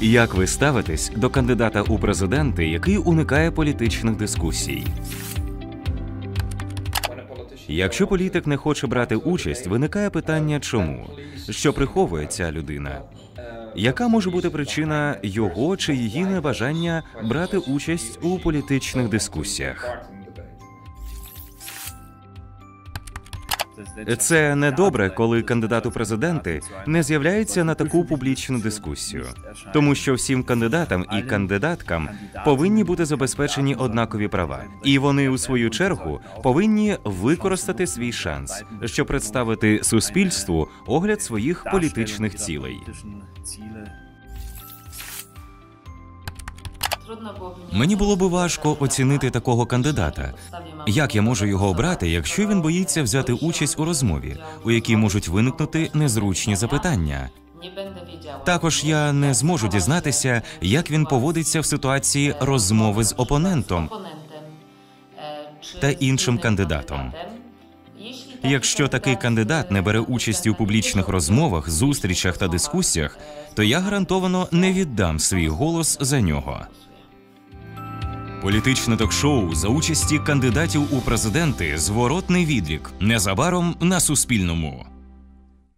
Як ви ставитесь до кандидата у президенти, який уникає політичних дискусій? Якщо політик не хоче брати участь, виникає питання, чому що приховує ця людина? Яка може бути причина його чи її небажання брати участь у політичних дискусіях? Це недобре, коли кандидат у президенти не з'являється на таку публічну дискусію, тому що всім кандидатам і кандидаткам повинні бути забезпечені однакові права, і вони у свою чергу повинні використати свій шанс, щоб представити суспільству огляд своїх політичних цілей. Мені було би важко оцінити такого кандидата. Як я можу його обрати, якщо він боїться взяти участь у розмові, у якій можуть виникнути незручні запитання? Також я не зможу дізнатися, як він поводиться в ситуації розмови з опонентом та іншим кандидатом. Якщо такий кандидат не бере участі у публічних розмовах, зустрічах та дискусіях, то я гарантовано не віддам свій голос за нього. Політичне ток-шоу за участі кандидатів у президенти Зворотний відлік незабаром на Суспільному.